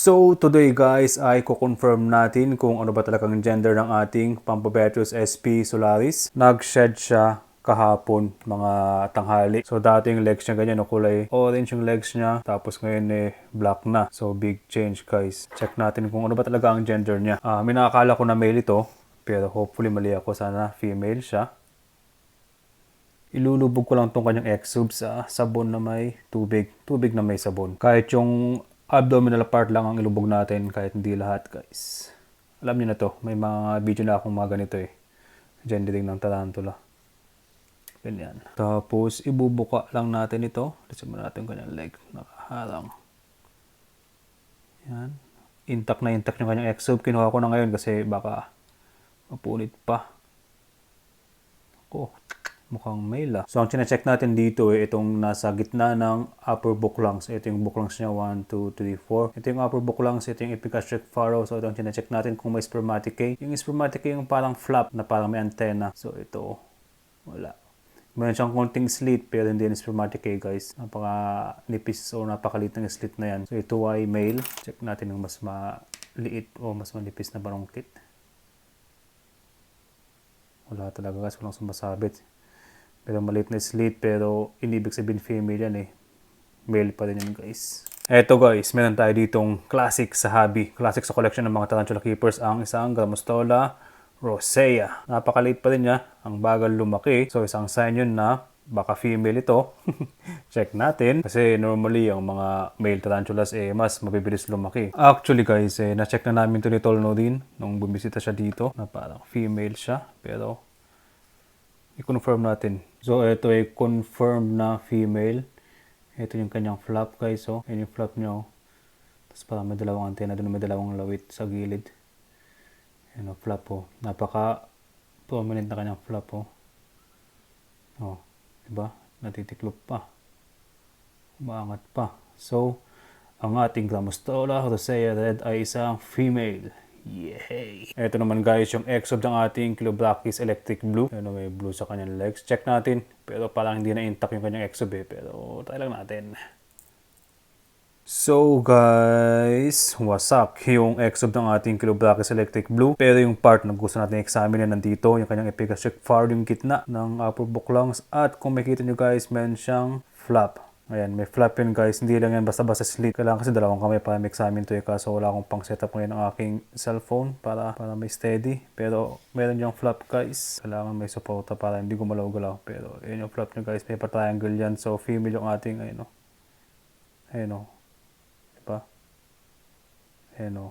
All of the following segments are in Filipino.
So today guys ay kukonfirm natin kung ano ba talagang gender ng ating Pampabetrus SP Solaris. Nag-shed siya kahapon mga tanghali. So dating legs niya ganyan, no, kulay orange yung legs niya. Tapos ngayon eh black na. So big change guys. Check natin kung ano ba talaga ang gender niya. Ah, may nakakala ko na male ito. Pero hopefully mali ako. Sana female siya. Ilulubog ko lang tong kanyang exub sa sabon na may tubig. Tubig na may sabon. Kahit yung abdominal part lang ang ilubog natin, kahit hindi lahat guys. Alam niyo na to, may mga video na akong mga ganito eh. Gendering ng tarantula. Ganyan. Tapos, ibubuka lang natin ito. Kasi mo natin kanyang leg. Nakaharang. Yan. Intact na intact yung kanyang exub. Kinuha ko na ngayon kasi baka mapunit pa. Ako, mukhang male ah. So, ang chinecheck natin dito eh, itong nasa gitna ng upper book lungs. Ito yung book niya, 1, 2, 3, 4. Ito yung upper book lungs, ito yung epigastric furrow. So, ito ang chinecheck natin kung may spermatic Yung spermatic yung parang flap na parang may antenna. So, ito, wala. Meron siyang konting slit pero hindi yung spermatic guys. Napaka nipis o napakalit ng slit na yan. So, ito ay male. Check natin yung mas maliit o mas manipis na barongkit. Wala talaga guys, walang sumasabit. Pero maliit na slit pero inibig sabihin female yan eh. Male pa rin yan guys. Eto guys, meron tayo ditong classic sa hobby. Classic sa collection ng mga tarantula keepers ang isang Grammostola rosea. Napakaliit pa rin niya. Ang bagal lumaki. So isang sign yun na baka female ito. Check natin. Kasi normally ang mga male tarantulas eh mas mabibilis lumaki. Actually guys, eh, na-check na namin to ni Tolno din nung bumisita siya dito na parang female siya. Pero i-confirm natin. So, ito ay confirmed na female. Ito yung kanyang flap guys. So, yan yung flap niya. oh. Tapos parang may dalawang antena doon may dalawang lawit sa gilid. Yan o, flap oh. Napaka prominent na kanyang flap oh. Oh, diba? Natitiklop pa. Umaangat pa. So, ang ating Grammostola rosea red ay isang female. Yay! Ito naman guys, yung exob ng ating Clobrachis Electric Blue. Ano, may blue sa kanyang legs. Check natin. Pero parang hindi na intact yung kanyang exob eh. Pero try lang natin. So guys, wasak yung exob ng ating Clobrachis Electric Blue. Pero yung part na gusto natin examine na nandito, yung kanyang epigastric far yung gitna ng upper book lungs. At kung makita nyo guys, meron siyang flap. Ayan, may flap yun guys. Hindi lang yan basta-basta slit. Kailangan kasi dalawang kamay para ma-examine to eh. Kaso wala akong pang setup ngayon ng aking cellphone para, para may steady. Pero meron yung flap guys. Kailangan may suporta para hindi gumalaw-galaw. Pero yun yung flap nyo guys. May pa-triangle yan. So female yung ating ayun o. Ayun o. Diba? Ayun o.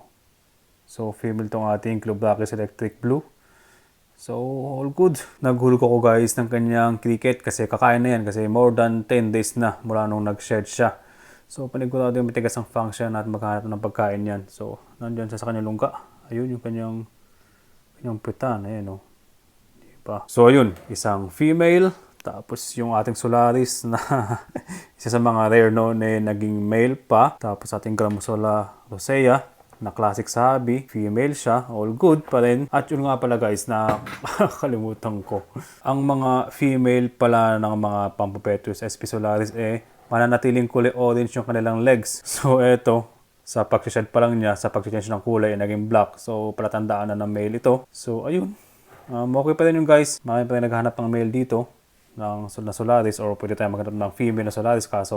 So female tong ating Clobrachis Electric Blue. So, all good. Naghulog ako guys ng kanyang cricket kasi kakain na yan kasi more than 10 days na mula nung nag-shed siya. So, panigurado yung matigas ang function at maghanap ng pagkain yan. So, nandyan siya sa kanyang lungga. Ayun yung kanyang, kanyang pitan. Ayan o. Diba? So, ayun. Isang female. Tapos yung ating Solaris na isa sa mga rare no na naging male pa. Tapos ating Grammostola rosea na classic sa hobby, female siya, all good pa rin. At yun nga pala guys, na kalimutan ko. Ang mga female pala ng mga Pampapetrus SP Solaris eh, mananatiling kulay orange yung kanilang legs. So eto, sa pag-shed pa lang niya, sa pag-change ng kulay, eh, naging black. So palatandaan na ng male ito. So ayun, um, okay pa rin yung guys. Marami pa rin naghahanap ng male dito ng na Solaris or pwede tayo maghanap ng female na Solaris kaso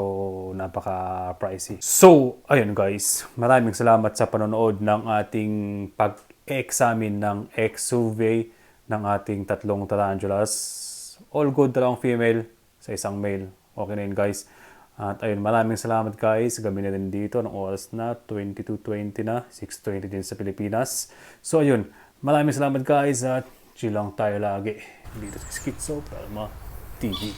napaka-pricey. So, ayun guys, maraming salamat sa panonood ng ating pag-examine ng ex-survey ng ating tatlong tarantulas. All good dalawang female sa isang male. Okay na yun guys. At ayun, maraming salamat guys. Gabi na rin dito ng oras na 22.20 na, 6.20 din sa Pilipinas. So ayun, maraming salamat guys at chill lang tayo lagi dito sa Schizo Palma 第一。